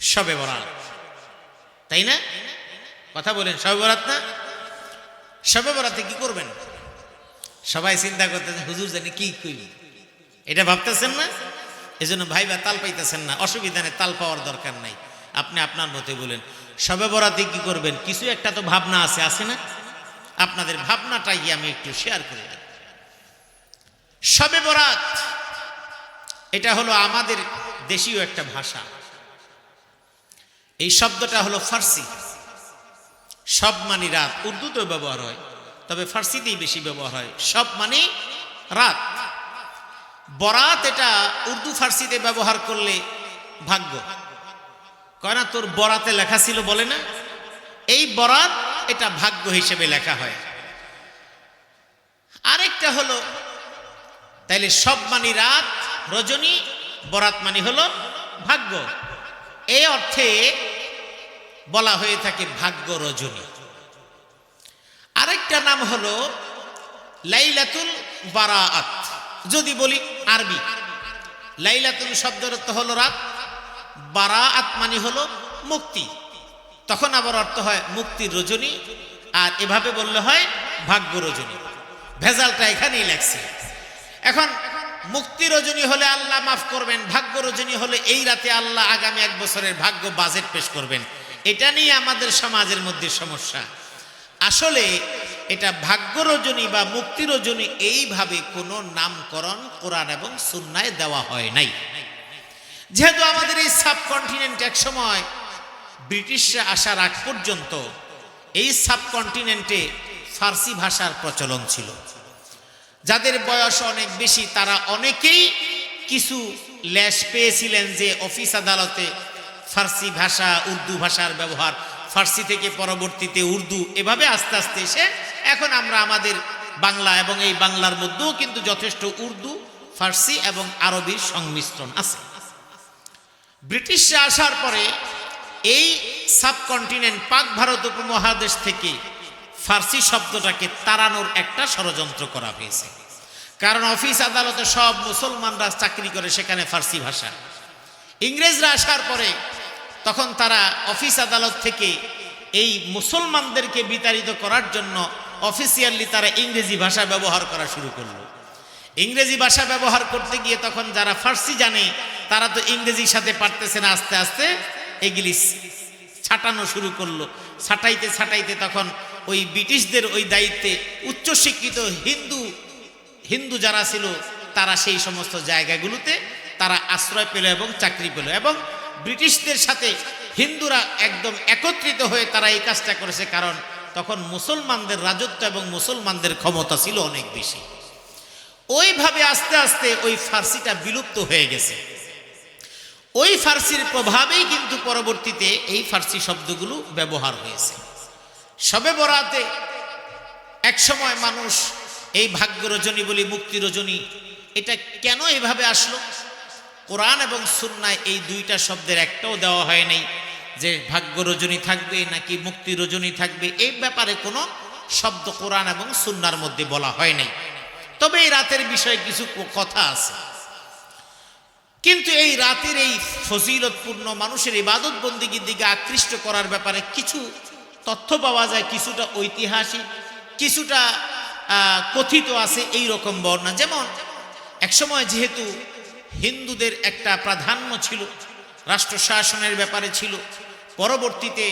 সবে বরাত। তাই না? কথা বলেন, সবে বরাত না? সবে বরাতে কি করবেন? সবাই চিন্তা করতেছেন হুজুর জানি কি কইব? এটা ভাবতেছেন না? এজন্য ভাই বা তাল পাইতেছেন না। অসুবিধা নেই, তাল পাওয়ার দরকার নাই। আপনি আপনার মতে বলেন। সবে বরাতে কি করবেন? কিছু একটা তো ভাবনা আছে আছে না? আপনাদের ভাবনাটাই আমি একটু শেয়ার করে দিই সবে বরাত, এটা হলো আমাদের দেশীয় একটা ভাষা। এই শব্দটা হলো ফার্সি। সব মানে রাত। উর্দুতেও ব্যবহার হয়, তবে ফার্সিতেই বেশি ব্যবহার হয়। সব মানে রাত। বরাত এটা উর্দু ফার্সিতে ব্যবহার করলে ভাগ্য। কয় না, তোর বরাতে লেখা ছিল বলে না? এই বরাত এটা ভাগ্য হিসেবে লেখা হয়। আরেকটা হলো, তাইলে সব মানি রাত, রজনী, বরাত মানি হলো ভাগ্য। এই অর্থে বলা হয়ে থাকে ভাগ্য রজনী। আরেকটা নাম হলো লাইলাতুল বারাআত। যদি বলি আরবি। লাইলাতুল শব্দের অর্থ হলো রাত। বারাআত মানে হলো মুক্তি। তখন আবার অর্থ হয় মুক্তির রজনী, আর এভাবে বললে হয় ভাগ্য রজনী। ভেজালটা এখানেই লাগছে এখন মুক্তি রজনী হলে আল্লাহ মাফ করবেন, ভাগ্য রজনী হলে এই রাতে আল্লাহ আগামী এক বছরের ভাগ্য বাজেট পেশ করবেন। এটা নিয়ে আমাদের সমাজের মধ্যে সমস্যা। আসলে এটা ভাগ্য রজনী বা মুক্তি রজনী এইভাবে কোনো নামকরণ কোরআন এবং সুন্নায় দেওয়া হয় নাই। যেহেতু আমাদের এই সাবকন্টিনেন্ট এক সময় ব্রিটিশরা আসার আগ পর্যন্ত এই সাবকন্টিনেন্টে ফার্সি ভাষার প্রচলন ছিল। যাদের বয়স অনেক বেশি, তারা অনেকেই কিছু ল্যাশ পেয়েছিলেন যে অফিস আদালতে ফার্সি ভাষা, উর্দু ভাষার ব্যবহার, ফার্সি থেকে পরবর্তীতে উর্দু, এভাবে আস্তে আস্তে এসে এখন আমরা আমাদের বাংলা এবং এই বাংলার মধ্যেও কিন্তু যথেষ্ট উর্দু, ফার্সি এবং আরবির সংমিশ্রণ আছে। ব্রিটিশরা আসার পরে এই সাবকন্টিনেন্ট পাক ভারত উপমহাদেশ থেকে ফার্সি শব্দটাকে তাড়ানোর একটা ষড়যন্ত্র করা হয়েছে। কারণ অফিস আদালতে সব মুসলমানরা চাকরি করে সেখানে ফার্সি ভাষা। ইংরেজরা আসার পরে তখন তারা অফিস আদালত থেকে এই মুসলমানদেরকে বিতাড়িত করার জন্য অফিসিয়ালি তারা ইংরেজি ভাষা ব্যবহার করা শুরু করল। ইংরেজি ভাষা ব্যবহার করতে গিয়ে তখন যারা ফার্সি জানে, তারা তো ইংরেজির সাথে পারতেছে না, আস্তে আস্তে এগুলি ছাটানো শুরু করল। ছাটাইতে ছাটাইতে তখন ওই ব্রিটিশদের ওই দায়িত্বে উচ্চশিক্ষিত হিন্দু হিন্দু যারা ছিল, তারা সেই সমস্ত জায়গাগুলোতে তারা আশ্রয় পেল এবং চাকরি পেল এবং ব্রিটিশদের সাথে হিন্দুরা একদম একত্রিত হয়ে তারা এই কাজটা করেছে কারণ তখন মুসলমানদের রাজত্ব এবং মুসলমানদের ক্ষমতা ছিল অনেক বেশি। ওইভাবে আস্তে আস্তে ওই ফার্সিটা বিলুপ্ত হয়ে গেছে। ওই ফার্সির প্রভাবেই কিন্তু পরবর্তীতে এই ফার্সি শব্দগুলো ব্যবহার হয়েছে। সবে বরাতে এক সময় মানুষ এই ভাগ্য রজনী বলি মুক্তি রজনী, এটা কেন এভাবে আসলো? কোরআন এবং সুন্নায় এই দুইটা শব্দের একটাও দেওয়া হয় নাই যে ভাগ্য রজনী থাকবে নাকি মুক্তি রজনী থাকবে, এই ব্যাপারে কোনো শব্দ কোরআন এবং সুন্নার মধ্যে বলা হয় নাই। তবে এই রাতের বিষয়ে কিছু কথা আছে। কিন্তু এই রাতের এই ফজিলতপূর্ণ মানুষের ইবাদত বন্দিগির দিকে আকৃষ্ট করার ব্যাপারে কিছু তথ্য পাওয়া যায়, কিছুটা ঐতিহাসিক, কিছুটা কথিত আছে এই রকম বর্ণনা। যেমন, একসময় যেহেতু হিন্দুদের একটা প্রাধান্য ছিল, রাষ্ট্র শাসনের ব্যাপারে ছিল, পরবর্তীতে,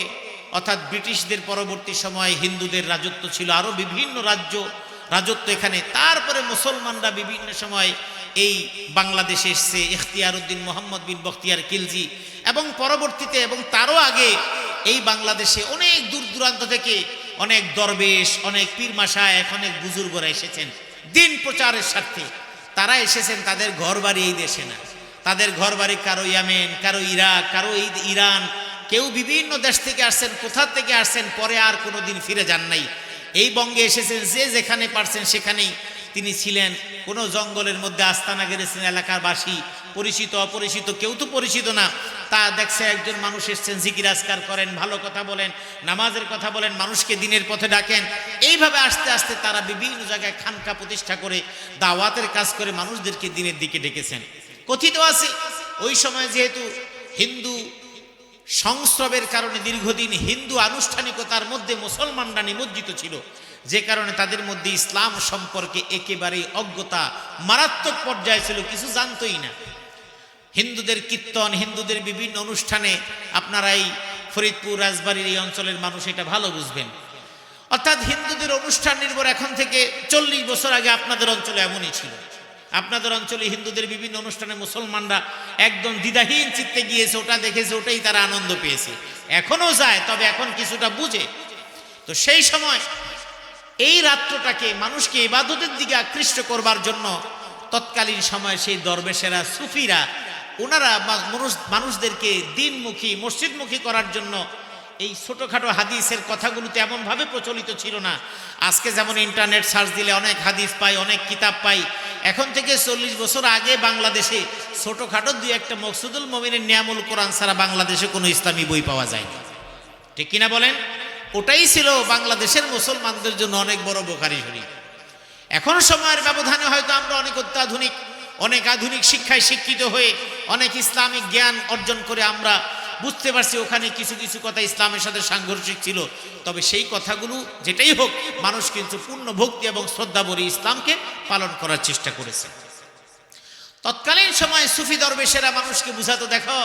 অর্থাৎ ব্রিটিশদের পরবর্তী সময়ে হিন্দুদের রাজত্ব ছিল আরও বিভিন্ন রাজ্য, রাজত্ব এখানে, তারপরে মুসলমানরা বিভিন্ন সময় এই বাংলাদেশে এসছে ইখতিয়ার উদ্দিন মোহাম্মদ বিন বখতিয়ার কিলজি এবং পরবর্তীতে এবং তারও আগে এই বাংলাদেশে অনেক দূর দূরান্ত থেকে অনেক দরবেশ, অনেক পীরমাশায় অনেক বুজুর্গরা এসেছেন। দিন প্রচারের স্বার্থে। তারা এসেছেন তাদের ঘর বাড়ি এই দেশে না। তাদের ঘর বাড়ি কারও ইয়ামেন, কারও ইরাক, কারও ইরান। কেউ বিভিন্ন দেশ থেকে আসছেন, কোথা থেকে আসছেন, পরে আর কোনো দিন ফিরে যান নাই। এই বঙ্গে এসেছেন, যে যেখানে পারছেন সেখানেই তিনি ছিলেন। কোনো জঙ্গলের মধ্যে আস্তানা গেড়েছেন এলাকার বাসী পরিচিত, অপরিচিত, কেউ তো পরিচিত না। তা দেখছে একজন মানুষ এসছেন জিকির আজকার করেন, ভালো কথা বলেন, নামাজের কথা বলেন, মানুষকে দিনের পথে ডাকেন। এইভাবে আস্তে আস্তে তারা বিভিন্ন জায়গায় খানকা প্রতিষ্ঠা করে, দাওয়াতের কাজ করে মানুষদেরকে দিনের দিকে ডেকেছেন। কথিত আছে, ওই সময় যেহেতু হিন্দু সংস্রবের কারণে দীর্ঘদিন হিন্দু আনুষ্ঠানিকতার মধ্যে মুসলমানরা নিমজ্জিত ছিল, যে কারণে তাদের মধ্যে ইসলাম সম্পর্কে একেবারেই অজ্ঞতা মারাত্মক পর্যায়ে ছিল, কিছু জানতই না। হিন্দুদের কীর্তন, হিন্দুদের বিভিন্ন অনুষ্ঠানে আপনারা এই ফরিদপুর, রাজবাড়ির এই অঞ্চলের মানুষ এটা ভালো বুঝবেন। অর্থাৎ হিন্দুদের অনুষ্ঠান নির্ভর এখন থেকে চল্লিশ বছর আগে আপনাদের অঞ্চলে এমনই ছিল। আপনাদের অঞ্চলে হিন্দুদের বিভিন্ন অনুষ্ঠানে মুসলমানরা একদম দ্বিধাহীন চিত্তে গিয়েছে, ওটা দেখেছে, ওটাই তারা আনন্দ পেয়েছে। এখনও যায়, তবে এখন কিছুটা বুঝে। তো সেই সময় এই রাত্রটাকে মানুষকে ইবাদতের দিকে আকৃষ্ট করবার জন্য তৎকালীন সময় সেই দরবেশেরা সুফিরা ওনারা মানুষ মানুষদেরকে দিনমুখী, মসজিদমুখী করার জন্য এই ছোটোখাটো হাদিসের কথাগুলোতে এমনভাবে প্রচলিত ছিল না। আজকে যেমন ইন্টারনেট সার্চ দিলে অনেক হাদিস পাই, অনেক কিতাব পাই। এখন থেকে চল্লিশ বছর আগে বাংলাদেশে ছোটোখাটো দুই একটা মকসুদুল মমিনের নিয়ামুল কোরআন ছাড়া বাংলাদেশে কোনো ইসলামী বই পাওয়া যায় না ঠিক কিনা বলেন? ওটাই ছিল বাংলাদেশের মুসলমানদের জন্য অনেক বড় বোখারি শরীফ। এখন সময়ের ব্যবধানে হয়তো আমরা অনেক অত্যাধুনিক অনেক আধুনিক শিক্ষায় শিক্ষিত হয়ে অনেক ইসলামিক জ্ঞান অর্জন করে আমরা বুঝতে পারছি ওখানে কিছু কিছু কথা ইসলামের সাথে সাংঘর্ষিক ছিল। তবে সেই কথাগুলো যেটাই হোক, মানুষ কিন্তু পূর্ণ ভক্তি এবং শ্রদ্ধাবরী ইসলামকে পালন করার চেষ্টা করেছে। তৎকালীন সময় সুফি দরবেশেরা মানুষকে বুঝাতো, দেখো,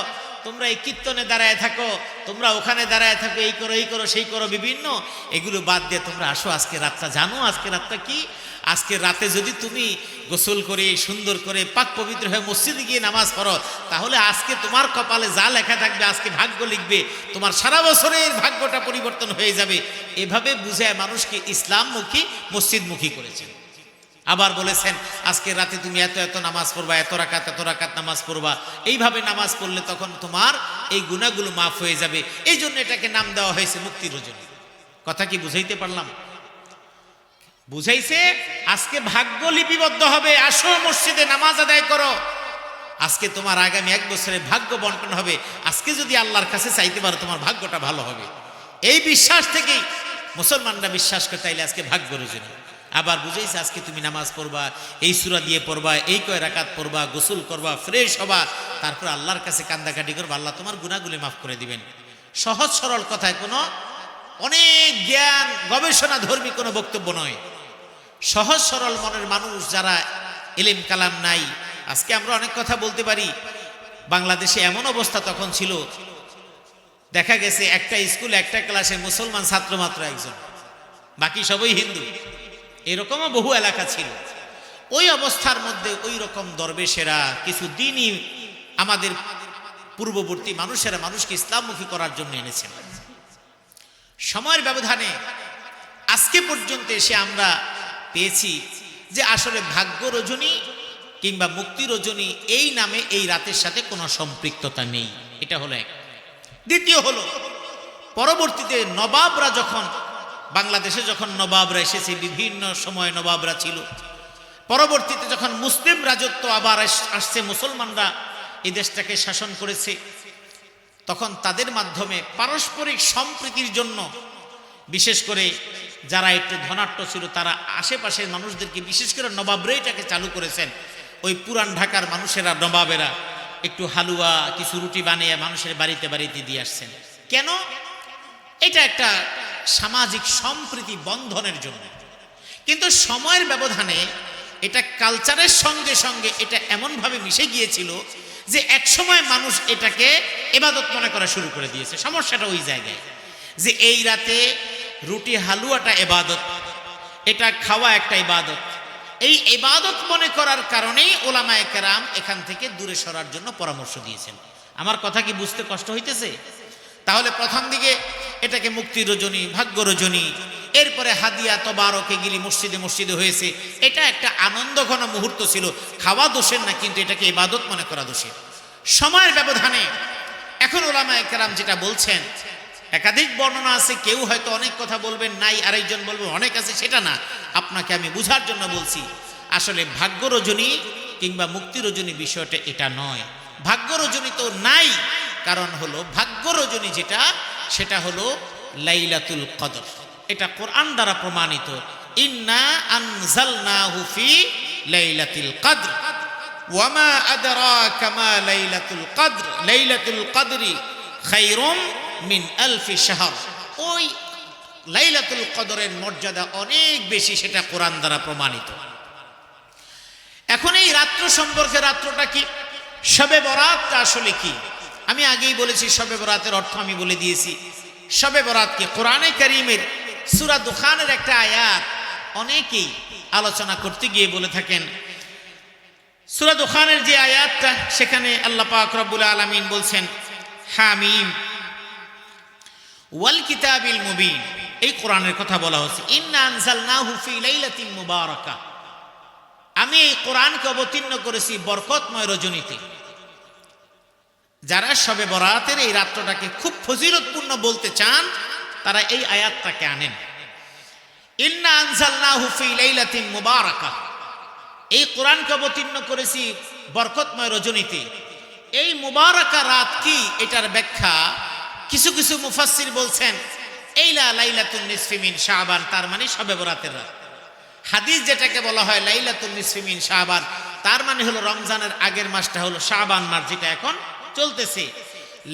তোমরা এই কীর্তনে দাঁড়ায় থাকো, তোমরা ওখানে দাঁড়ায় থাকো, এই করো এই করো, সেই করো, বিভিন্ন। এগুলো বাদ দিয়ে তোমরা আসো, আজকে রাতটা জানো, আজকে রাতটা কি? আজকে রাতে যদি তুমি গোসল করে, সুন্দর করে, পাক পবিত্র হয়ে মসজিদে গিয়ে নামাজ পড়ো, তাহলে আজকে তোমার কপালে যা লেখা থাকবে, আজকে ভাগ্য লিখবে। তোমার সারা বছরের ভাগ্যটা পরিবর্তন হয়ে যাবে। এভাবে বুঝায় মানুষকে ইসলামমুখী, মসজিদমুখী করেছেন। আবার বলেছেন, আজকে রাতে তুমি এত এত নামাজ পড়বা, এত রাকাত এত রাকাত নামাজ পড়বা। এইভাবে নামাজ পড়লে তখন তোমার এই গুণাগুলো মাফ হয়ে যাবে। এই জন্য এটাকে নাম দেওয়া হয়েছে মুক্তির রজনী। কথা কি বুঝাইতে পারলাম? বুঝাইছে, আজকে ভাগ্য লিপিবদ্ধ হবে, আসো মসজিদে নামাজ আদায় করো। আজকে তোমার আগামী এক বছরে ভাগ্য বন্টন হবে, আজকে যদি আল্লাহর কাছে চাইতে পারো তোমার ভাগ্যটা ভালো হবে। এই বিশ্বাস থেকেই মুসলমানরা বিশ্বাস করে, তাইলে আজকে ভাগ্য রজনী। আবার বুঝাইছে, আজকে তুমি নামাজ পড়বা, এই সুরা দিয়ে পড়বা, এই কয় রাকাত পড়বা, গোসল করবা, ফ্রেশ হবা, তারপর আল্লাহর কাছে কান্দাকাটি করবা, আল্লাহ তোমার গুণাগুলি মাফ করে দিবেন। সহজ সরল কথায় কোনো অনেক জ্ঞান গবেষণা ধর্মী কোনো বক্তব্য নয়। সহজ সরল মনের মানুষ যারা এলেম কালাম নাই। আজকে আমরা অনেক কথা বলতে পারি। বাংলাদেশে এমন অবস্থা তখন ছিল। দেখা গেছে একটা স্কুল, একটা ক্লাসে মুসলমান ছাত্র মাত্র একজন। বাকি সবই হিন্দু। এরকমও বহু এলাকা ছিল। ওই অবস্থার মধ্যে ওই রকম দরবেশেরা কিছু দিনই আমাদের পূর্ববর্তী মানুষেরা মানুষকে ইসলামমুখী করার জন্য এনেছেন। সময়ের ব্যবধানে আজকে পর্যন্ত এসে আমরা পেয়েছি যে আসলে ভাগ্য রজনী কিংবা মুক্তি রজনী এই নামে এই রাতের সাথে কোনো সম্পৃক্ততা নেই। এটা হলো এক। দ্বিতীয় হলো, পরবর্তীতে নবাবরা যখন, বাংলাদেশে যখন নবাবরা এসেছে, বিভিন্ন সময় নবাবরা ছিল, পরবর্তীতে যখন মুসলিম রাজত্ব আবার আসছে, মুসলমানরা এই দেশটাকে শাসন করেছে, তখন তাদের মাধ্যমে পারস্পরিক সম্প্রীতির জন্য বিশেষ করে যারা একটু ধনাট্য ছিল, তারা আশেপাশের মানুষদেরকে, বিশেষ করে নবাবরা এটাকে চালু করেছেন। ওই পুরান ঢাকার মানুষেরা, নবাবেরা একটু হালুয়া, কিছু রুটি বানিয়ে মানুষের বাড়িতে বাড়িতে দিয়ে আসছেন। কেন? এটা একটা সামাজিক সম্প্রীতি বন্ধনের জন্য। কিন্তু সময়ের ব্যবধানে এটা কালচারের সঙ্গে সঙ্গে এটা এমনভাবে মিশে গিয়েছিল যে একসময় মানুষ এটাকে এবাদত মনে করা শুরু করে দিয়েছে। সমস্যাটা ওই জায়গায়। যে এই রাতে রুটি হালুয়াটা এবাদত এটা খাওয়া একটা ইবাদত। এই ইবাদত মনে করার কারণেই ওলামায়ে কেরাম এখান থেকে দূরে সরার জন্য পরামর্শ দিয়েছেন। আমার কথা কি বুঝতে কষ্ট হইতেছে? তাহলে প্রথম দিকে এটাকে মুক্তি রজনী ভাগ্য রজনী এরপরে হাদিয়া তবারকে গিলি মসজিদে মসজিদে হয়েছে। এটা একটা আনন্দঘন মুহূর্ত ছিল। খাওয়া দোষের না, কিন্তু এটাকে ইবাদত মনে করা দোষের। সময়ের ব্যবধানে এখন ওলামা একরাম যেটা বলছেন একাধিক বর্ণনা আছে, কেউ হয়তো অনেক কথা বলবেন, নাই আরেকজন বলবেন অনেক আছে, সেটা না। আপনাকে আমি বুঝার জন্য বলছি, আসলে ভাগ্য রজনী কিংবা মুক্তি রজনী বিষয়টা এটা নয়। ভাগ্য রজনী তো নাই, কারণ হলো ভাগ্য রজনী যেটা, সেটা হলো লাইলাতুল কদর। এটা কোরআন দ্বারা প্রমাণিত, ইন্না আনজালনাহু ফি লাইলাতুল কদর ওয়ামা আদরাকা মা লাইলাতুল কদর, লাইলাতুল কদরি খাইরুম মিন আলফি শাহর। ওই লাইলাতুল কদরের মর্যাদা অনেক বেশি, সেটা কোরআন দ্বারা প্রমাণিত। এখন এই রাত্র সম্পর্কে রাত্রটা কি? শবে বরাতটা আসলে কি? আমি আগেই বলেছি, শবে বরাতের অর্থ আমি বলে দিয়েছি। শবে বরাতকে কোরআনে করিমের সুরা দুখানের একটা আয়াত অনেকেই আলোচনা করতে গিয়ে বলে থাকেন, সুরা দুখানের যে আয়াতটা, সেখানে আল্লাহ পাক রব্বুল আলামিন বলছেন, হামিম ওয়াল কিতাবিল মুবিন। এই কোরআনের কথা বলা হচ্ছে ইন্না আনজালনাহু ফি লাইলাতিন মুবারাকা। আমি এই কোরআনকে অবতীর্ণ করেছি বরকতময় রজনীতে। যারা সবে বরাতের এই রাত্রটাকে খুব ফজিলতপূর্ণ বলতে চান, তারা এই আয়াতটাকে আনেন। ইন্না আনজালনাহু ফি লাইলাতিন মুবারাকা। এই কোরআনকে অবতীর্ণ করেছি বরকতময় রজনীতে। এই মুবারাকা রাত কি? এটার ব্যাখ্যা কিছু কিছু মুফাসসির বলছেন, এইলা লাইলাতুন নিসফিমিন শাবান তার মানে সবে বরাতের রাত। হাদিস যেটাকে বলা হয় লাইলাতুল নিসফিমিন শাবান, তার মানে হলো রমজানের আগের মাসটা হলো শাবান মাস, যেটা এখন চলতেছে।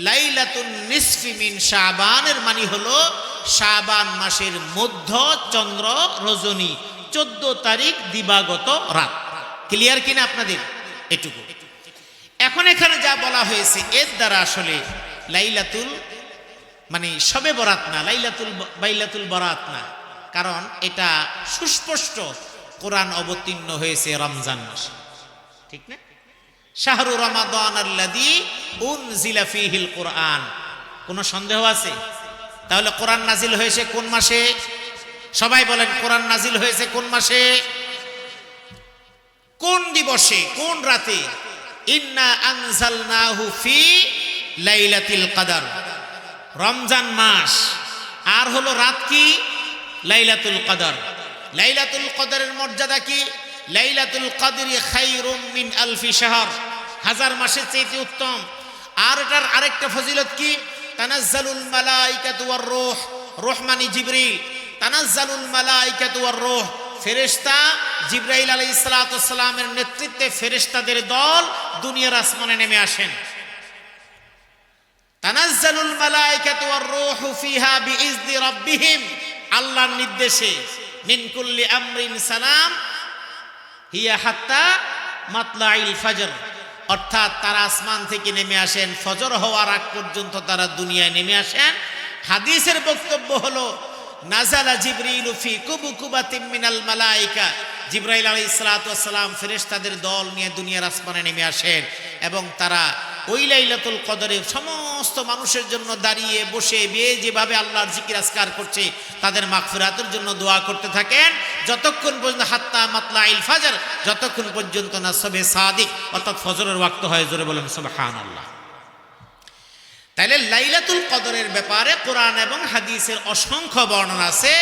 লাইলাতুন নিসফিমিন শাবানের মানে হলো শাবান মাসের মধ্য চন্দ্র রজনী, চোদ্দ তারিখ দিবাগত রাত। ক্লিয়ার কিনা আপনাদের? এটুকু। এখন এখানে যা বলা হয়েছে, এর দ্বারা আসলে লাইলাতুল মানে সবে বরাত না, লাইলাতুল বাইলাতুল বরাত না। কারণ এটা সুস্পষ্ট কোরআন অবতীর্ণ হয়েছে রমজান মাসে। ঠিক না? শাহরু রমাদান আল্লাদি উনজিলা ফিহিল কোরআন। কোনো সন্দেহ আছে? তাহলে কোরআন নাজিল হয়েছে কোন মাসে? সবাই বলেন কোরআন নাজিল হয়েছে কোন মাসে? কোন দিবসে? কোন রাতে? ইন্না আনজালনাহু ফি লাইলাতিল কদর। রমজান মাস। আর হলো রাত কি? লাইলাতুল কদর। লাইলাতুল কদরের মর্যাদা কি? লাইলাতুল কদরি খাইরুম মিন আলফি শাহর। হাজার মাসের চেয়ে উত্তম। আর এটার আরেকটা ফজিলত কি? তানাজ্জালুল মালাইকাতু ওয়ার রূহ। রহমানি জিবরিল। তানাজ্জালুল মালাইকাতু ওয়ার রূহ। ফেরেশতা জিব্রাইল আলাইহিস সালাতু সালামের নেতৃত্বে ফেরেশতাদের দল দুনিয়ার আসমানে নেমে আসেন। তানাজ্জালুল মালাইকাতু ওয়ার রূহু ফিহা বিইজনি রাব্বিহিম। আল্লাহর নির্দেশে, মিন কুল্লি আমরিন সালাম, হিয়া হাত্তা মাতলাইল ফজর। অর্থাৎ তারা আসমান থেকে নেমে আসেন, ফজর হওয়ার আগ পর্যন্ত তারা দুনিয়ায় নেমে আসেন। হাদিসের বক্তব্য হলো নাজালা জিবরিল ফি কুবু কুবাতিম মিনাল মালাইকা জিব্রাইল আলাইহিস সালাতু সালাম ফেরেশতাদের দল নিয়ে দুনিয়ার আসমানে নেমে আসেন এবং তারা ওই লাইলাতুল কদরে সমস্ত মানুষের জন্য দাঁড়িয়ে বসে বিয়ে যেভাবে আল্লাহর জিকির আসকার করছে, তাদের মাগফিরাতের জন্য দোয়া করতে থাকেন। যতক্ষণ পর্যন্ত হাত্তা মাতলা ইল ফাজর, যতক্ষণ পর্যন্ত না সবে সাদিক, অর্থাৎ ফজরের ওয়াক্ত হয়, জোরে বলেন সুবহান আল্লাহ তাইলে লাইলাতুল কদরের ব্যাপারে কোরআন এবং হাদিসের অসংখ্য বর্ণনা আছে।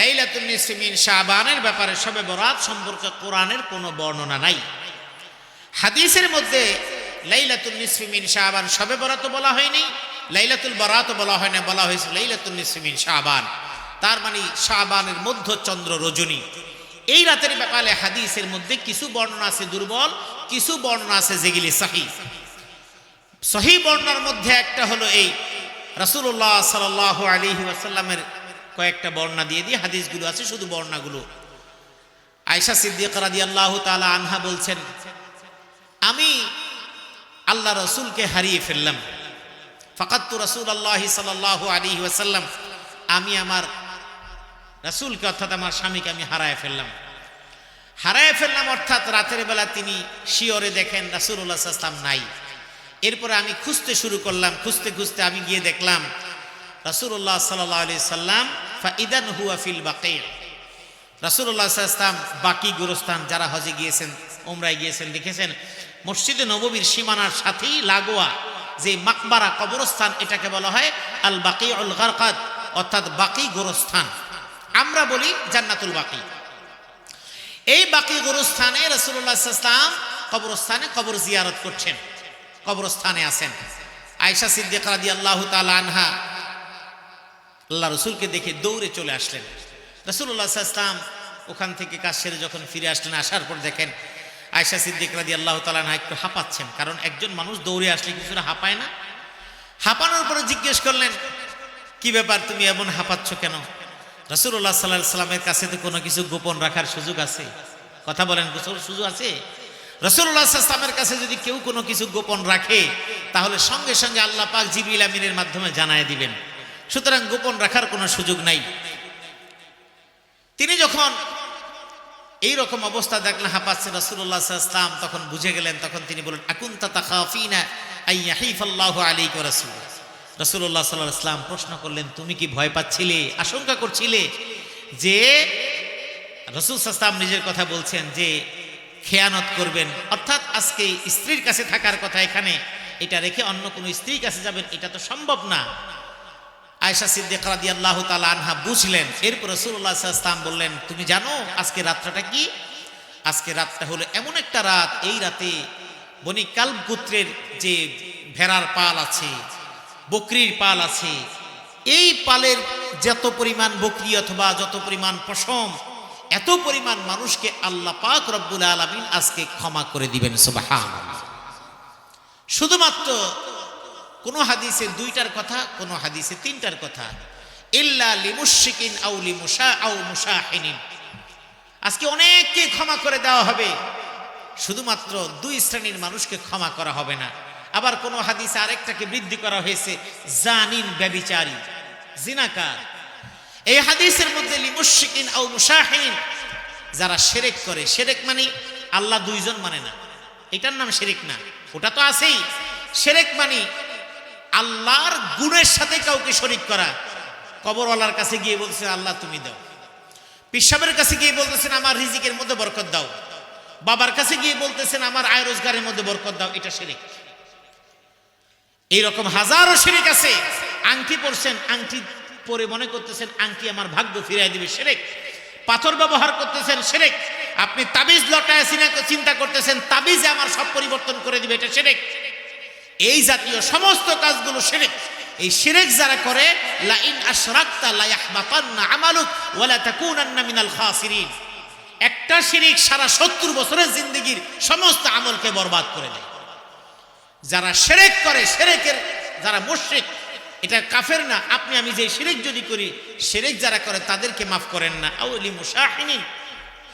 লাইলাতুল নিসমিন শাবানের ব্যাপারে সবে বরাত সম্পর্কে কোরআনের কোনো বর্ণনা নাই। হাদিসের মধ্যে লাইলাতুল নিসফিমিন শাহবান সবে বরাত বলা হয়নি, লাইলাতুল বরাত বলা হয় না, বলা হয়েছে লাইলাতুল নিসফিমিন শাহবান তার মানে শাহবানের মধ্য চন্দ্র রজনী। এই রাতের ব্যাপারে হাদিসের মধ্যে কিছু বর্ণনা আছে দুর্বল, কিছু বর্ণনা আছে যেগুলি সাহি। সহি বর্ণনার মধ্যে একটা হলো এই, রাসূলুল্লাহ সাল্লাল্লাহু আলাইহি ওয়াসাল্লামের কয়েকটা বর্ণনা দিয়ে দিয়ে হাদিসগুলো আছে শুধু বর্ণনাগুলো। আয়েশা সিদ্দিকা রাদিয়াল্লাহু তাআলা আনহা বলছেন, আমি আল্লাহ রসুলকে হারিয়ে ফেললাম। ফাকাত্তু রসুল আল্লাহ সাল্লাহ আলী ওয়াসাল্লাম, আমি আমার রসুলকে অর্থাৎ আমার স্বামীকে আমি হারায় ফেললাম। হারায় ফেললাম অর্থাৎ রাতের বেলা তিনি শিওরে দেখেন রাসুল্লাহ আসলাম নাই। এরপরে আমি খুঁজতে শুরু করলাম, খুঁজতে খুঁজতে আমি গিয়ে দেখলাম রাসুল্লাহ সাল্লাহ আলি সাল্লাম ফা ইদান হুয়া ফিল বাকে। রাসুল্লাহ আসলাম বাকি গুরুস্থান যারা হজে গিয়েছেন ওমরায় গিয়েছেন দেখেছেন মসজিদে নববীর সীমানার সাথেই লাগোয়া যে মাকবারা কবরস্থান, এটাকে বলা হয় আল বাকি উল গারকাত অর্থাৎ বাকি গোরস্থান। আমরা বলি জান্নাতুল বাকি। এই বাকি গোরস্থানে রসুল্লাহ ইসলাম কবরস্থানে কবর জিয়ারত করছেন, কবরস্থানে আছেন। আয়সা সিদ্দিক রাদি আল্লাহ আনহা আল্লাহ রসুলকে দেখে দৌড়ে চলে আসলেন। রসুল্লাহ ইসলাম ওখান থেকে কাজ সেরে যখন ফিরে আসলেন, আসার পর দেখেন আয়সা সিদ্দিক রাদি আল্লাহ তালানহা একটু হাঁপাচ্ছেন। কারণ একজন মানুষ দৌড়ে আসলে কিছুটা হাঁপায় না? হাঁপানোর পরে জিজ্ঞেস করলেন, কি ব্যাপার? তুমি এমন হাঁপাচ্ছ কেন? রসুল্লাহ সাল্লাহ সাল্লামের কাছে তো কোনো কিছু গোপন রাখার সুযোগ আছে। কথা বলেন সুযোগ আছে? রসুল্লাহ সাল্লামের কাছে যদি কেউ কোনো কিছু গোপন রাখে, তাহলে সঙ্গে সঙ্গে আল্লাহ পাক জিবিল আমিনের মাধ্যমে জানায় দিবেন। সুতরাং গোপন রাখার কোনো সুযোগ নাই। তিনি যখন এই রকম অবস্থা দেখলেন হাঁপাচ্ছে রসুল্লাহ ইসলাম তখন বুঝে গেলেন, তখন তিনি বলেন আকুন্তা তাকাফিনা আইয়াহিফাল্লাহু আলাইহি ওয়া রাসূল রসুল্লাহ সাল্লাহ ইসলাম প্রশ্ন করলেন, তুমি কি ভয় পাচ্ছিলে, আশঙ্কা করছিলে যে রসুল সাস্তাম নিজের কথা বলছেন যে খেয়ানত করবেন? অর্থাৎ আজকে স্ত্রীর কাছে থাকার কথা এখানে, এটা রেখে অন্য কোনো স্ত্রীর কাছে যাবেন, এটা তো সম্ভব না। আয়সা সিদ্দিক রাদি আল্লাহ তালা আনহা বুঝলেন। এরপর রসুল্লাহ বললেন, তুমি জানো আজকে রাতটা কি? আজকে রাতটা হলো এমন একটা রাত, এই রাতে বনি কালব গোত্রের যে ভেড়ার পাল আছে, বকরির পাল আছে, এই পালের যত পরিমাণ বকরি অথবা যত পরিমাণ পশম, এত পরিমাণ মানুষকে আল্লাহ পাক রব্বুল আলমিন আজকে ক্ষমা করে দিবেন সুবাহান শুধুমাত্র কোনো হাদিসে দুইটার কথা, কোনো হাদিসে তিনটার কথা। ইল্লা লিমুশিকিন আউ লিমুশা আউ মুশাহিনিন। আজকে অনেককে ক্ষমা করে দেওয়া হবে। শুধুমাত্র দুই শ্রেণির মানুষকে ক্ষমা করা হবে না। আবার কোনো হাদিসে আরেকটাকে বৃদ্ধি করা হয়েছে, জানিন ব্যবিচারী। জিনাকার। এই হাদিসের মধ্যে লিমুশিকিন আউ মুশাহিন, যারা সেরেক করে সেরেক মানে আল্লাহ দুইজন মানে না। এটার নাম সেরেক না। ওটা তো আছেই। সেরেক মানে আল্লাহর গুণের সাথে কাউকে শরিক করা। কবরওয়ালার কাছে গিয়ে বলছেন আল্লাহ, তুমি দাও। পিসাবের কাছে গিয়ে বলতেছেন, আমার রিজিকের মধ্যে বরকত দাও। বাবার কাছে গিয়ে বলতেছেন, আমার আয় রোজগারের মধ্যে বরকত দাও। এটা শিরিক। এইরকম হাজারো শিরিক আছে। আংটি পরছেন, আংটি পরে মনে করতেছেন, আংটি আমার ভাগ্য ফিরাই দিবে। সেরেক পাথর ব্যবহার করতেছেন সেরেক আপনি তাবিজ লটায় চিন্তা করতেছেন, তাবিজে আমার সব পরিবর্তন করে দিবে। এটা সেরেক এই জাতীয় সমস্ত কাজগুলো সেরেক এই শিরেক যারা করে লা ইন আশরাকতা লা আমালুক ওয়া লা তাকুনান্না মিনাল খাসিরিন। একটা শিরিক সারা 70 বছরের জিন্দেগির সমস্ত আমলকে বরবাদ করে দেয়। যারা শিরেক করে শিরেকের যারা মুশরিক, এটা কাফের না। আপনি, আমি যে শিরেক যদি করি শিরেক যারা করে, তাদেরকে মাফ করেন না। আউলি মুশাহিনিন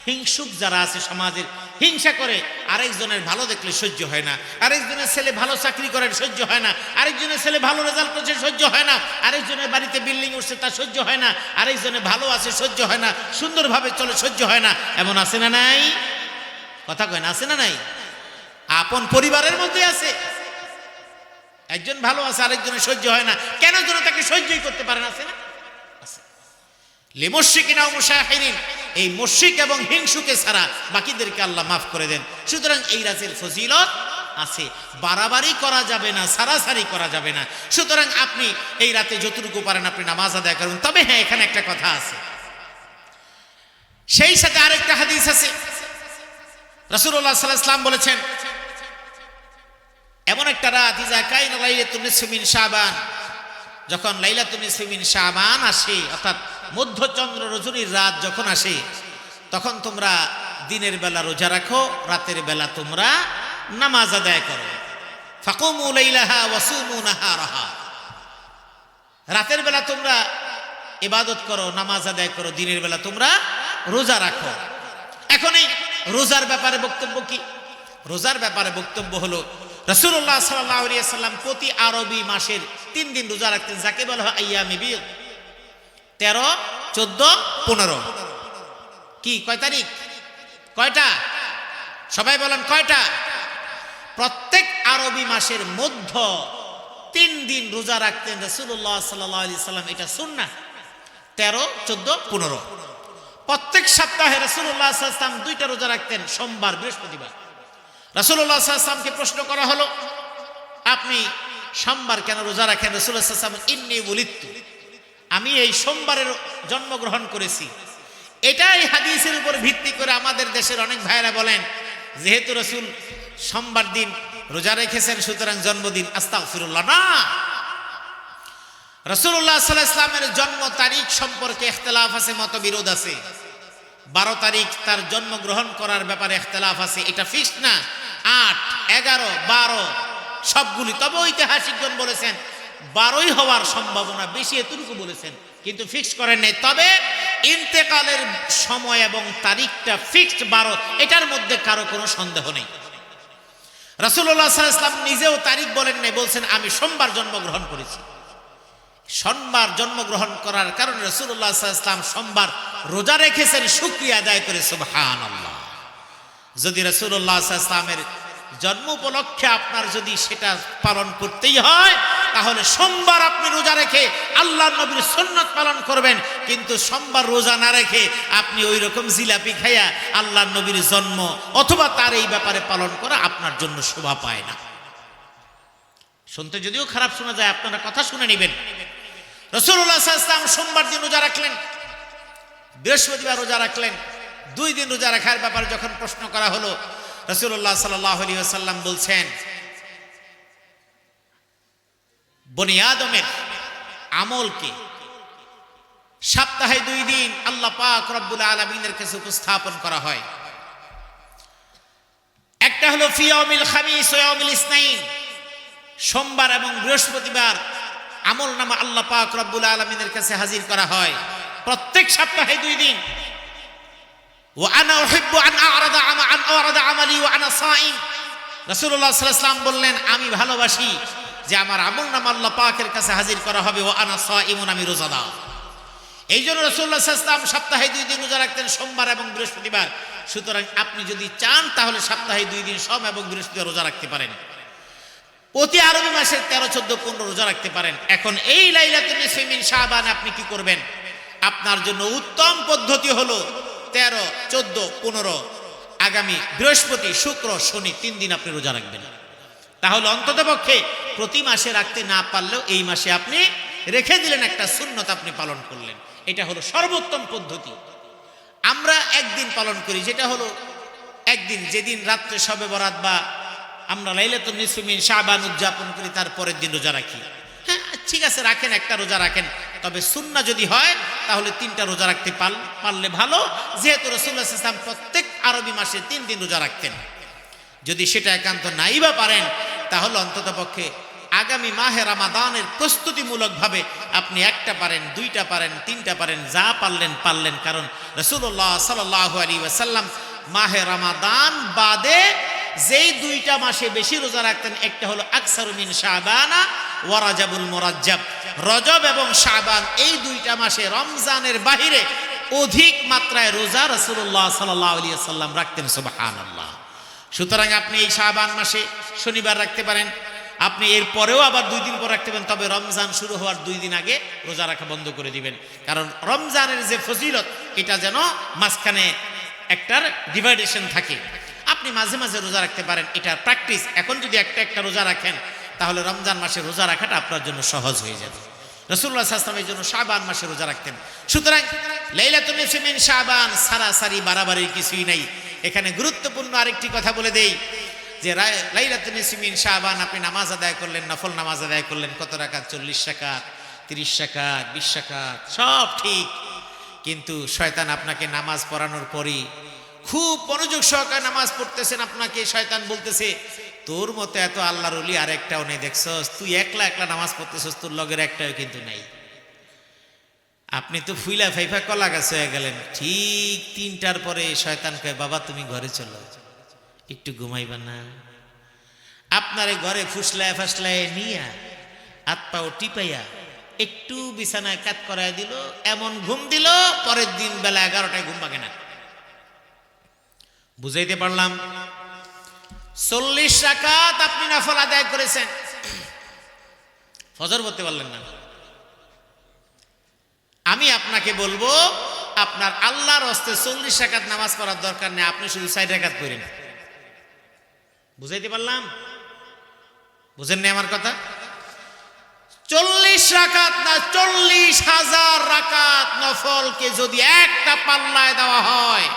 হিংসুক যারা আছে সমাজের, হিংসা করে, আরেকজনের ভালো দেখলে সহ্য হয় না। আরেকজনের ছেলে ভালো চাকরি করে সহ্য হয় না। আরেকজনের ছেলে ভালো রেজাল্ট করছে সহ্য হয় না। আরেকজনের বাড়িতে বিল্ডিং উঠছে তা সহ্য হয় না। আরেকজনে ভালো আছে সহ্য হয় না। সুন্দরভাবে চলে সহ্য হয় না। এমন আছে না নাই? কথা কয় না, আছে না নাই? আপন পরিবারের মধ্যে আছে। একজন ভালো আছে আরেকজনের সহ্য হয় না। কেন যেন তাকে সহ্যই করতে পারে না? আছে না? লিমশিকিনা মুশাহিরিন। এই মুশরিক এবং হিংসুকে ছাড়া বাকিদেরকে আল্লাহ মাফ করে দেন। সুতরাং এই রাজের ফজিলত আছে। বাড়াবাড়ি করা যাবে না, সারাসারি করা যাবে না। সুতরাং আপনি এই রাতে যতটুকু পারেন আপনি নামাজ আদায় করুন। তবে হ্যাঁ এখানে একটা কথা আছে। সেই সাথে আরেকটা হাদিস আছে। আলাইহি সাল্লাম বলেছেন, এমন একটা রাত ইজা কাইন লাইলাতুন নিসমিন শাবান। যখন লাইলাতুন নিসমিন শাবান আসে, অর্থাৎ মধ্যচন্দ্র রজনীর রাত যখন আসে, তখন তোমরা দিনের বেলা রোজা রাখো, রাতের বেলা তোমরা নামাজ আদায় করো। রাতের বেলা তোমরা ইবাদত করো, নামাজ আদায় করো, দিনের বেলা তোমরা রোজা রাখো। এখন এই রোজার ব্যাপারে বক্তব্য কি? রোজার ব্যাপারে বক্তব্য হলো রসুল্লাহ সাল্লাহ প্রতি আরবি মাসের তিন দিন রোজা রাখতেন, যাকে বলা হয় আইয়ামি বিল তেরো, চোদ্দ, পনেরো। কি, কয় তারিখ? কয়টা? সবাই বলেন কয়টা? প্রত্যেক আরবি মাসের মধ্য তিন দিন রোজা রাখতেন রসুল্লাহ সাল্লাহ সাল্লাম। এটা শুননা তেরো, চোদ্দ, পনেরো। প্রত্যেক সপ্তাহে রসুল্লাহ সাল্লাম দুইটা রোজা রাখতেন, সোমবার, বৃহস্পতিবার। রসুল্লাহ সাল্লামকে প্রশ্ন করা হলো, আপনি সোমবার কেন রোজা রাখেন? রসুল্লাহ ইন্নি বলিত্তু আমি এই সোমবারের জন্মগ্রহণ করেছি। এটাই হাদিসের উপর ভিত্তি করে আমাদের দেশের অনেক ভাইয়েরা বলেন, যেহেতু রসুল সোমবার দিন রোজা রেখেছেন, সুতরাং জন্মদিন আস্তাক ফিরুল্লাহ না রসুল্লাহ সাল্লাহ ইসলামের জন্ম তারিখ সম্পর্কে এখতলাফ আছে, মতবিরোধ আছে। বারো তারিখ তার জন্মগ্রহণ করার ব্যাপারে এখতলাফ আছে, এটা ফিক্সড না। আট, এগারো, বারো, সবগুলি, তবে ঐতিহাসিকজন বলেছেন বারোই হওয়ার সম্ভাবনা বেশি এতটুকু বলেছেন, কিন্তু ফিক্সড করেন নাই। তবে ইন্তেকালের সময় এবং তারিখটা ফিক্সড বারো, এটার মধ্যে কারও কোনো সন্দেহ নেই। রাসুল্লাহ ইসলাম নিজেও তারিখ বলেন নাই, বলছেন, আমি সোমবার জন্মগ্রহণ করেছি। সোমবার জন্মগ্রহণ করার কারণে রসুল্লাহ ইসলাম সোমবার রোজা রেখেছেন, শুক্রিয়া আদায় করে সুবহান যদি রসুল্লাহ ইসলামের জন্ম উপলক্ষে আপনার যদি সেটা পালন করতেই হয় তাহলে সোমবার আপনি রোজা রেখে আল্লাহ নবীর সন্ন্যত পালন করবেন, কিন্তু সোমবার রোজা না রেখে আপনি ওই রকম জিলাপি খাইয়া আল্লাহ নবীর জন্ম অথবা তার এই ব্যাপারে পালন করা আপনার জন্য শোভা পায় না। শুনতে যদিও খারাপ শোনা যায়, আপনারা কথা শুনে নেবেন। রসুল্লাহ সোমবার দিন রোজা রাখলেন, বৃহস্পতিবার রোজা রাখলেন, দুই দিন রোজা রাখার ব্যাপারে যখন প্রশ্ন করা হলো রসুল্লাহ সাল্লাহ আলী সাল্লাম বলছেন বনি আদমের আমলকে সপ্তাহে দুই দিন আল্লাহ পাক রব্বুল আলমিনের কাছে উপস্থাপন করা হয়। একটা হলো ফিয়মিল খামিস ওয়ামিল ইসনাইন। সোমবার এবং বৃহস্পতিবার আমল নামা আল্লাহ পাক রব্বুল আলমিনের কাছে হাজির করা হয়। প্রত্যেক সপ্তাহে দুই দিন। বললেন, আমি ভালোবাসি যে আমার আমল নামা আল্লাহ পাকের কাছে হাজির করা হবে, ও আনা সাইমুন আমি রোজাদার এই জন্য রসুল্লাহ ইসলাম সপ্তাহে দুই দিন রোজা রাখতেন, সোমবার এবং বৃহস্পতিবার। সুতরাং আপনি যদি চান, তাহলে সপ্তাহে দুই দিন সোম এবং বৃহস্পতিবার রোজা রাখতে পারেন। প্রতি আরবি মাসের তেরো, চোদ্দ, পনেরো রোজা রাখতে পারেন। এখন এই লাইলাতুল নিসফিমিন শাহবান আপনি কি করবেন? আপনার জন্য উত্তম পদ্ধতি হলো তেরো, চোদ্দ, পনেরো। আগামী বৃহস্পতি, শুক্র, শনি, তিন দিন আপনি রোজা রাখবেন। তাহলে অন্ততপক্ষে প্রতি মাসে রাখতে না পারলেও এই মাসে আপনি রেখে দিলেন একটা শূন্যত আপনি পালন করলেন। এটা হলো সর্বোত্তম পদ্ধতি। আমরা একদিন পালন করি, যেটা হলো একদিন যেদিন রাত্রে সবে বরাত বা আমরা লাইলাতুল নিসফিমিন শাবান উদযাপন করি, তার পরের দিন রোজা রাখি। হ্যাঁ ঠিক আছে, রাখেন, একটা রোজা রাখেন। তবে সুন্না যদি হয়, তাহলে তিনটা রোজা রাখতে পার পারলে ভালো। যেহেতু রসুল্লাহ ইসলাম প্রত্যেক আরবি মাসে তিন দিন রোজা রাখতেন। যদি সেটা একান্ত নাই বা পারেন, তাহলে অন্তত পক্ষে আগামী মাহে রামাদানের প্রস্তুতিমূলকভাবে আপনি একটা পারেন, দুইটা পারেন, তিনটা পারেন, যা পারলেন পারলেন। কারণ রসুল্লাহ সাল্লাহ আলী ওয়াসাল্লাম মাহে রামাদান বাদে যেই দুইটা মাসে বেশি রোজা রাখতেন, একটা হলো আকসারুমিন শাহবানা ওয়ারাজাবুল মোরাজ্জাব। রজব এবং শাহবান এই দুইটা মাসে রমজানের বাহিরে অধিক মাত্রায় রোজা রসুল্লাহ সাল্লাহ আলিয়া সাল্লাম রাখতেন সুবাহান আল্লাহ সুতরাং আপনি এই শাহবান মাসে শনিবার রাখতে পারেন। আপনি এর পরেও আবার দুই দিন পর রাখতে পারেন, তবে রমজান শুরু হওয়ার দুই দিন আগে রোজা রাখা বন্ধ করে দিবেন। কারণ রমজানের যে ফজিলত, এটা যেন মাঝখানে একটার ডিভাইডেশন থাকে। আপনি মাঝে মাঝে রোজা রাখতে পারেন এটা প্র্যাকটিস এখন যদি একটা একটা রোজা রাখেন, তাহলে রমজান মাসে রোজা রাখাটা আপনার জন্য সহজ হয়ে যাবে। রসুল্লাহ আসলামের জন্য শাহবান মাসে রোজা রাখতেন। সুতরাং লাইলা তুমি শাহবান সারাসারি বাড়াবাড়ির কিছুই নাই। এখানে গুরুত্বপূর্ণ আরেকটি কথা বলে দেই, যে লাইলাতুল সিমিন শাহবান আপনি নামাজ আদায় করলেন, নফল নামাজ আদায় করলেন, কত রাকাত? চল্লিশ টাকাত তিরিশ টাকাত বিশ টাকাত সব ঠিক। কিন্তু শয়তান আপনাকে নামাজ পড়ানোর পরই খুব মনোযোগ সহকারে নামাজ পড়তেছেন, আপনাকে শয়তান বলতেছে, তোর মতো এত আল্লাহর অলি আর একটাও নেই, দেখছস? তুই একলা একলা নামাজ পড়তেছস, তোর লগের একটাও কিন্তু নাই। আপনি তো ফুইলা ফাইফা কলা গাছ হয়ে গেলেন। ঠিক তিনটার পরে শয়তান কয়, বাবা, তুমি ঘরে চলো। একটু ঘুমাইবা না। আপনারে ঘরে ফুসলায় ফাসলায় নিয়া, হাত পাও টিপাইয়া একটু বিছানায় কাত করায় দিল, এমন ঘুম দিল, পরের দিন বেলা এগারোটায় ঘুম ভাঙে না। বুঝাইতে পারলাম? চল্লিশ রাকাত আপনি নফল আদায় করেছেন। ফজর বলতে পারলেন না। আমি আপনাকে বলব, আপনার আল্লাহর হস্তে চল্লিশ রাকাত নামাজ পড়ার দরকার নেই, আপনি শুধু ষাট রাকাত করেন বুঝাইতে পারলাম? বুঝেন বুঝেননি আমার কথা? চল্লিশ রাকাত না, চল্লিশ হাজার রাকাত নফলকে যদি একটা পাল্লায় দেওয়া হয়,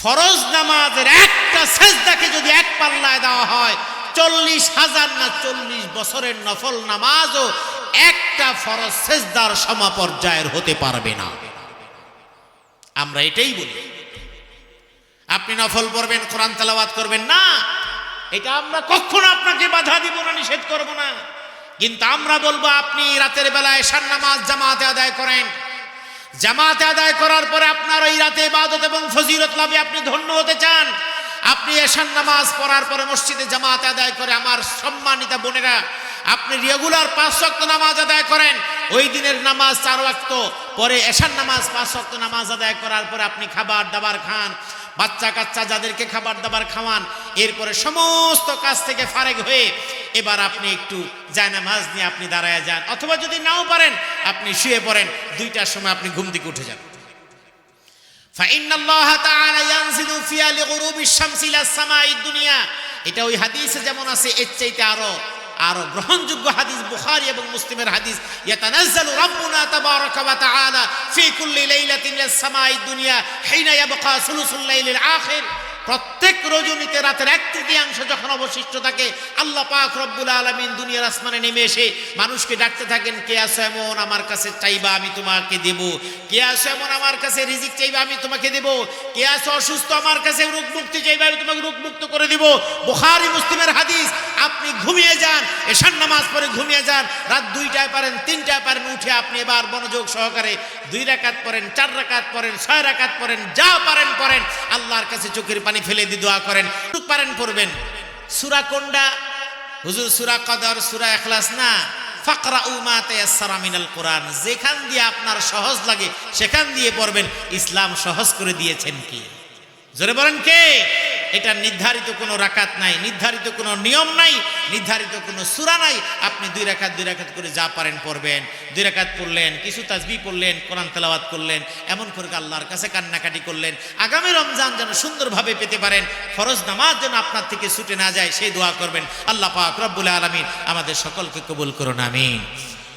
ফরজ নামাজের একটা সেজদাকে যদি এক পাল্লায় দেওয়া হয়, চল্লিশ হাজার না, চল্লিশ বছরের নফল নামাজও একটা ফরজ সেজদার সমাপর্যায়ের হতে পারবে না। আমরা এটাই বলি। আপনি নফল পড়বেন, কোরআন তেলাওয়াত করবেন, না। এটা আমরা কখনো আপনাকে বাধা দিব না, নিষেধ করব না। কিন্তু আমরা বলব, আপনি রাতের বেলায় এশার নামাজ জামাতে আদায় করেন। জামাতে আদায় করার পরে আপনার ওই রাতে ইবাদত এবং ফজিলত লাভে আপনি ধন্য হতে চান। আপনি এশার নামাজ পড়ার পরে মসজিদে জামাতে আদায় করে, আমার সম্মানিতা বোনেরা, আপনি রেগুলার পাঁচ শক্ত নামাজ আদায় করেন, ওই দিনের নামাজ চার ওয়াক্ত, পরে এশার নামাজ পাঁচ শক্ত নামাজ আদায় করার পরে আপনি খাবার দাবার খান, বাচ্চা কাচ্চা যাদেরকে খাবার দাবার খাওয়ান, এরপরে সমস্ত কাজ থেকে ফারেক হয়ে এবার আপনি একটু জায়নামাজ নিয়ে আপনি দাঁড়ায় যান, অথবা যদি নাও পারেন, আপনি শুয়ে পড়েন, দুইটার সময় আপনি ঘুম থেকে উঠে যান। فإن الله تعالى ينزل فيها لغروب الشمس إلى السماء الدنيا এটা ওই হাদিসে যেমন আছে এর চাইতে আরো আরো গ্রহণযোগ্য হাদিস বুখারী এবং মুসলিমের হাদিস ইয়াতানাজ্জালু রাব্বুনা তাবারাকা ওয়া তাআলা ফি কুল্লি লাইলাতিন ইলাস সামাঈদ দুনিয়া হিনা ইয়াবকা সুলুসুল লাইলিল আখির প্রত্যেক রজনীতে রাতের এক তৃতীয়াংশ যখন অবশিষ্ট থাকে, আল্লাহ পাক রব্বুল আলামিন দুনিয়ার আসমানে নেমে এসে মানুষকে ডাকতে থাকেন, কে আছো এমন আমার কাছে চাইবা আমি তোমাকে দেব? কে আছো এমন আমার কাছে রিজিক চাইবা আমি তোমাকে দেব? কে আছো অসুস্থ আমার কাছে রোগ মুক্তি চাইবা আমি তোমাকে রোগ মুক্ত করে দিব? বুখারী মুসলিমের হাদিস, আপনি ঘুমিয়ে যান, এশার নামাজ পরে ঘুমিয়ে যান, রাত দুইটায় পারেন, তিনটায় পারেন, উঠে আপনি এবার মনোযোগ সহকারে দুই রাকাত পড়েন, চার রাকাত পড়েন, ছয় রাকাত পড়েন, যা পারেন, পড়েন, আল্লাহর কাছে চোখের পানি ফেলে দিয়ে দোয়া করেন। পারেন পড়বেন সুরা কোনটা? হুজুর, সুরা কদর, সুরা এখলাস না? ফাকরা উমা তায়াসসারা মিনাল কোরআন। যেখান দিয়ে আপনার সহজ লাগে, সেখান দিয়ে পড়বেন। ইসলাম সহজ করে দিয়েছেন কি? জোরে বলেন কে? এটা নির্ধারিত কোনো রাকাত নাই, নির্ধারিত কোনো নিয়ম নাই, নির্ধারিত কোনো সুরা নাই। আপনি দুই রাকাত দুই রাকাত করে যা পারেন পড়বেন। দুই রাকাত পড়লেন, কিছু তাজবি পড়লেন, কোরআন তেলাওয়াত করলেন, এমন করে আল্লাহর কাছে কান্নাকাটি করলেন। আগামী রমজান যেন সুন্দরভাবে পেতে পারেন, ফরজ নামাজ যেন আপনার থেকে ছুটে না যায়, সেই দোয়া করবেন। আল্লাহ পাক রব্বুল আলমিন আমাদের সকলকে কবুল করুন, আমিন।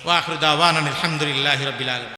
ওয়াখরুদ্দাওয়ান আলহামদুলিল্লাহ রবিল